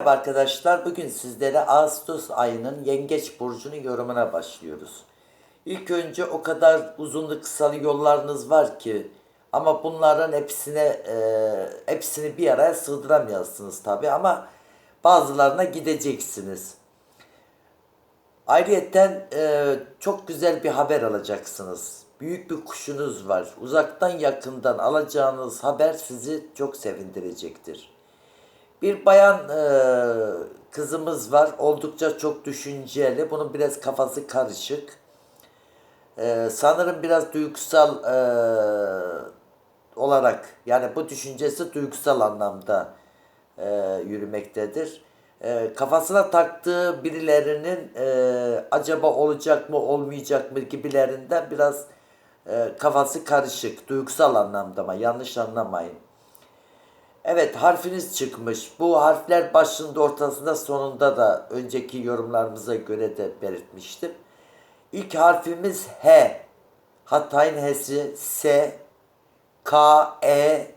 Merhaba arkadaşlar. Bugün sizlere Ağustos ayının Yengeç burcunun yorumuna başlıyoruz. İlk önce o kadar uzunlu kısalı yollarınız var ki ama bunların hepsine e, hepsini bir araya sığdıramıyorsunuz tabi ama bazılarına gideceksiniz. Ayrıyeten e, çok güzel bir haber alacaksınız. Büyük bir kuşunuz var. Uzaktan yakından alacağınız haber sizi çok sevindirecektir. Bir bayan e, kızımız var. Oldukça çok düşünceli. Bunun biraz kafası karışık. E, sanırım biraz duygusal e, olarak yani bu düşüncesi duygusal anlamda e, yürümektedir. E, kafasına taktığı birilerinin e, acaba olacak mı olmayacak mı gibilerinden biraz e, kafası karışık. Duygusal anlamda ama yanlış anlamayın. Evet harfiniz çıkmış. Bu harfler başında ortasında sonunda da önceki yorumlarımıza göre de belirtmiştim. İlk harfimiz H. Hatay'ın H'si S. K, E,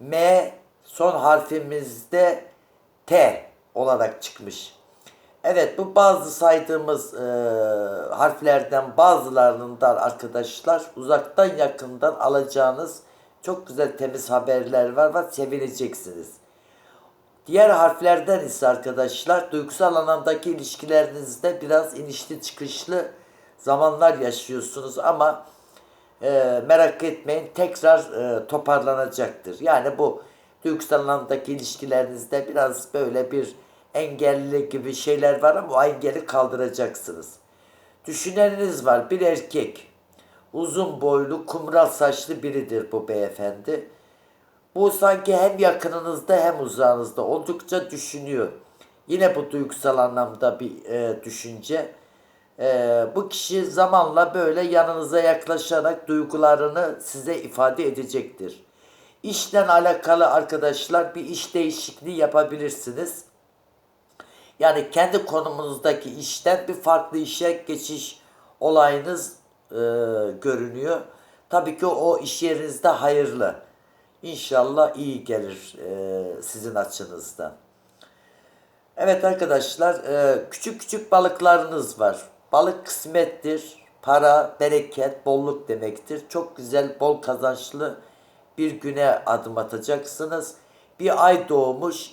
M son harfimizde T olarak çıkmış. Evet bu bazı saydığımız e, harflerden bazılarının da arkadaşlar uzaktan yakından alacağınız çok güzel temiz haberler var var sevineceksiniz. Diğer harflerden ise arkadaşlar duygusal anlamdaki ilişkilerinizde biraz inişli çıkışlı zamanlar yaşıyorsunuz ama e, merak etmeyin tekrar e, toparlanacaktır. Yani bu duygusal anlamdaki ilişkilerinizde biraz böyle bir engelli gibi şeyler var ama o engeli kaldıracaksınız. Düşüneniniz var bir erkek uzun boylu kumral saçlı biridir bu beyefendi. Bu sanki hem yakınınızda hem uzağınızda oldukça düşünüyor. Yine bu duygusal anlamda bir e, düşünce. E, bu kişi zamanla böyle yanınıza yaklaşarak duygularını size ifade edecektir. İşten alakalı arkadaşlar bir iş değişikliği yapabilirsiniz. Yani kendi konumunuzdaki işten bir farklı işe geçiş olayınız e, görünüyor. Tabii ki o iş yerinizde hayırlı. İnşallah iyi gelir e, sizin açınızdan. Evet arkadaşlar e, küçük küçük balıklarınız var. Balık kısmettir. Para, bereket, bolluk demektir. Çok güzel, bol kazançlı bir güne adım atacaksınız. Bir ay doğmuş.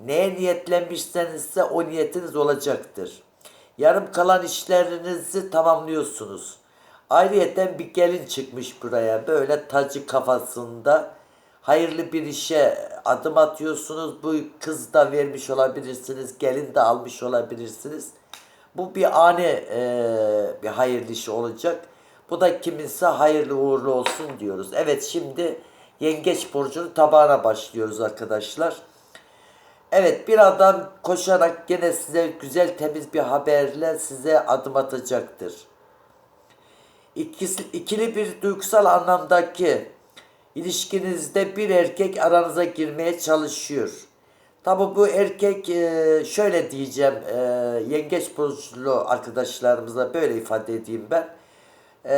Neye niyetlenmişseniz o niyetiniz olacaktır. Yarım kalan işlerinizi tamamlıyorsunuz. Ayrıyeten bir gelin çıkmış buraya. Böyle tacı kafasında hayırlı bir işe adım atıyorsunuz. Bu kız da vermiş olabilirsiniz. Gelin de almış olabilirsiniz. Bu bir ani e, bir hayırlı iş olacak. Bu da kiminse hayırlı uğurlu olsun diyoruz. Evet şimdi yengeç burcunun tabağına başlıyoruz arkadaşlar. Evet bir adam koşarak gene size güzel temiz bir haberle size adım atacaktır. İkisi, ikili bir duygusal anlamdaki ilişkinizde bir erkek aranıza girmeye çalışıyor. Tabi bu erkek e, şöyle diyeceğim e, yengeç burçlu arkadaşlarımıza böyle ifade edeyim ben. E,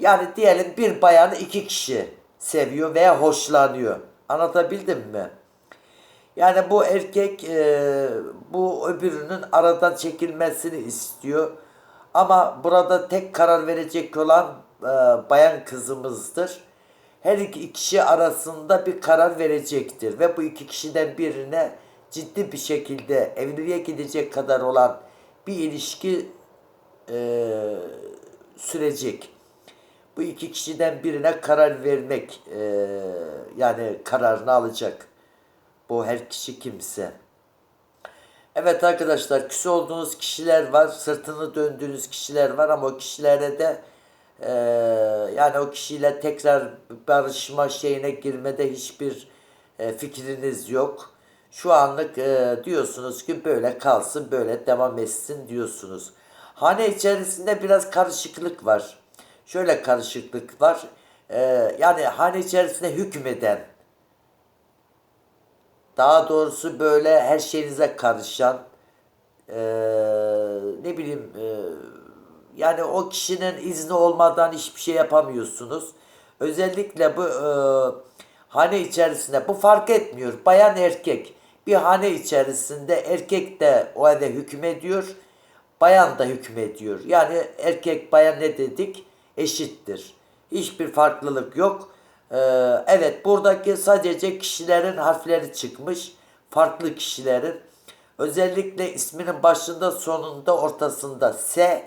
yani diyelim bir bayanı iki kişi seviyor veya hoşlanıyor. Anlatabildim mi? Yani bu erkek bu öbürünün aradan çekilmesini istiyor. Ama burada tek karar verecek olan e, bayan kızımızdır. Her iki kişi arasında bir karar verecektir. Ve bu iki kişiden birine ciddi bir şekilde evliliğe gidecek kadar olan bir ilişki e, sürecek. Bu iki kişiden birine karar vermek e, yani kararını alacak. Bu her kişi kimse. Evet arkadaşlar küs olduğunuz kişiler var, sırtını döndüğünüz kişiler var ama o kişilere de e, yani o kişiyle tekrar barışma şeyine girmede hiçbir e, fikriniz yok. Şu anlık e, diyorsunuz ki böyle kalsın, böyle devam etsin diyorsunuz. Hane içerisinde biraz karışıklık var. Şöyle karışıklık var. E, yani hane içerisinde hükmeden, daha doğrusu böyle her şeyinize karışan e, ne bileyim e, yani o kişinin izni olmadan hiçbir şey yapamıyorsunuz. Özellikle bu e, hane içerisinde bu fark etmiyor. Bayan erkek Bir hane içerisinde erkek de o eve hükmediyor, bayan da hükmediyor. Yani erkek bayan ne dedik? Eşittir. Hiçbir farklılık yok. Ee, evet buradaki sadece kişilerin harfleri çıkmış. Farklı kişilerin. Özellikle isminin başında, sonunda, ortasında S,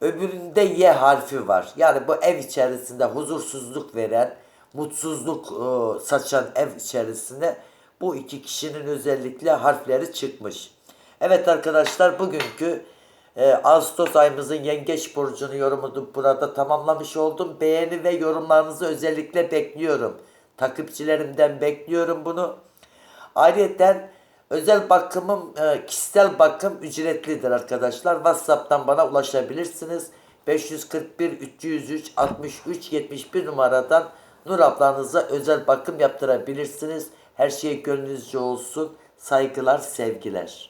öbüründe Y harfi var. Yani bu ev içerisinde huzursuzluk veren, mutsuzluk e, saçan ev içerisinde bu iki kişinin özellikle harfleri çıkmış. Evet arkadaşlar bugünkü e, Ağustos ayımızın yengeç burcunu yorumunu burada tamamlamış oldum. Beğeni ve yorumlarınızı özellikle bekliyorum. Takipçilerimden bekliyorum bunu. Ayrıca özel bakımım, e, kişisel bakım ücretlidir arkadaşlar. WhatsApp'tan bana ulaşabilirsiniz. 541 303 63 71 numaradan Nur ablanıza özel bakım yaptırabilirsiniz. Her şey gönlünüzce olsun. Saygılar, sevgiler.